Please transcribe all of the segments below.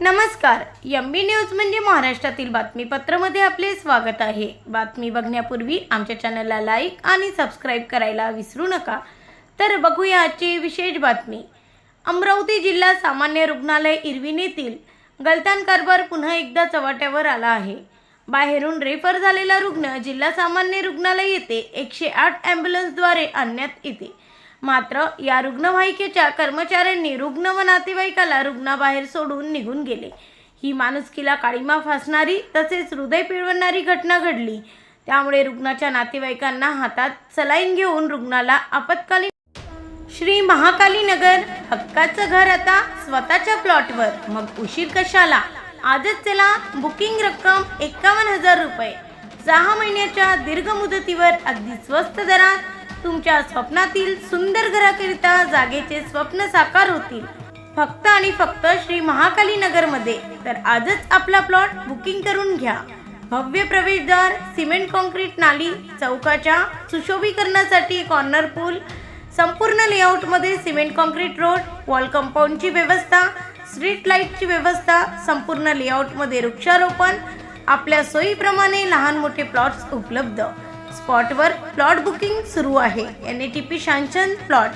नमस्कार एम बी न्यूज म्हणजे महाराष्ट्रातील बातमीपत्रामध्ये आपले स्वागत आहे. बातमी बघण्यापूर्वी आमच्या चॅनलला लाईक आणि सबस्क्राईब करायला विसरू नका. तर बघूया आजची विशेष बातमी. अमरावती जिल्हा सामान्य रुग्णालय इरविन येथील गलतान कारभार पुन्हा एकदा चव्हाट्यावर आला आहे. बाहेरून रेफर झालेला रुग्ण जिल्हा सामान्य रुग्णालय येथे एकशे आठ ॲम्ब्युलन्सद्वारे आणण्यात येते. मात्र या रुग्णवाहिकेच्या कर्मचाऱ्यांनी रुग्ण व नातेवाईकाला रुग्णाबाहेर सोडून निघून गेले. ही माणुसकीला काळीमा फासणारी तसेच हृदय पिळवणारी घटना घडली. त्यामुळे रुग्णाच्या नातेवाईकांना हातात सलाईन घेऊन रुग्णाला आपत्कालीन श्री महाकाली नगर हक्काचं घर आता स्वतःच्या प्लॉटवर मग उशीर कशाला? आजच चला बुकिंग रक्कम एकावन्न हजार रुपये. सहा महिन्याच्या दीर्घ मुदतीवर अगदी स्वस्त दरात तुमच्या स्वप्नातील सुंदर घराकरिता जागेचे स्वप्न साकार होतील. फक्त आणि फक्त श्री महाकाली नगरमध्ये. तर आजच आपला प्लॉट बुकिंग करून घ्या. भव्य प्रवेशद्वार सिमेंट कॉन्क्रीट नाली चौकाच्या सुशोभीकरणासाठी कॉर्नर पूल संपूर्ण लेआउटमध्ये सिमेंट कॉन्क्रीट रोड वॉल कंपाऊंडची व्यवस्था स्ट्रीट लाईटची व्यवस्था संपूर्ण लेआउटमध्ये वृक्षारोपण. आपल्या सोयीप्रमाणे लहान मोठे प्लॉट्स उपलब्ध. स्पॉटवर प्लॉट बुकिंग सुरू आहे. N A T P sanction plot.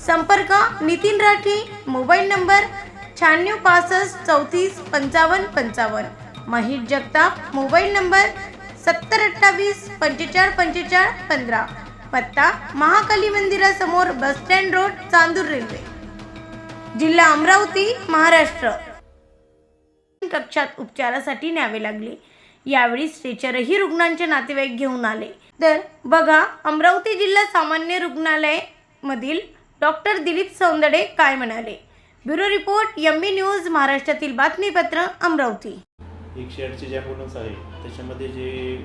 संपर्क नितीन राठी मोबाईल नंबर शहाण्णव पासष्ट चौतीस पंचावन्न पंचावन्न. महेश जगताप मोबाईल नंबर सत्तर अठ्ठावीस पंचेचाळ पंचेचाळ पंधरा. पत्ता महाकाली मंदिरासमोर bus stand road Chandur railway. जिल्हा अमरावती महाराष्ट्र. कक्षात उपचारासाठी न्यावे लागले. यावेळी स्ट्रेचरही रुग्णांचे नातेवाईक घेऊन आले. तर बघा अमरावती जिल्हा सामान्य रुग्णालय मधील डॉक्टर दिलीप सौंदडे काय म्हणाले? ब्युरो रिपोर्ट यम्मी न्यूज महाराष्ट्रातील बातमीपत्र अमरावती. एकशे आठचे ज्या ॲम्ब्युलन्स आहे त्याच्यामध्ये जे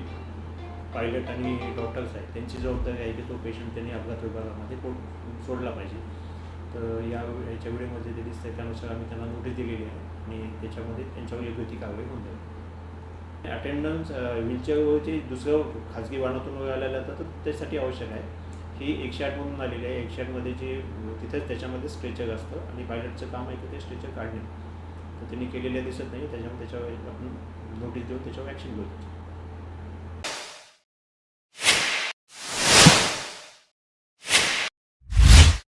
पायलट आणि डॉक्टर्स आहेत त्यांची जबाबदारी आहे की तो पेशंट त्यांनी अपघात विभागामध्ये सोडला पाहिजे. तर या याच्या वेळेमध्ये ते दिसतं त्यानुसार आम्ही त्यांना नोटीस दिलेली आहे आणि त्याच्यामध्ये त्यांच्यावर योग्य ती कारवाई होऊन जाईल. अटेंडन्स व्हीलचेअरवरची दुसरं खाजगी वाहनातून वगैरे आलेलं तर तर त्यासाठी आवश्यक आहे. ही एकशे आठ म्हणून आलेली आहे. एकशे आठमध्ये जे तिथेच त्याच्यामध्ये स्ट्रेचर असतं आणि पायलटचं काम आहे की ते स्ट्रेचर काढणे. तर त्यांनी केलेले दिसत नाही त्याच्यामुळे त्याच्यावर आपण नोटीस देऊन त्याच्यावर ॲक्शन घेऊ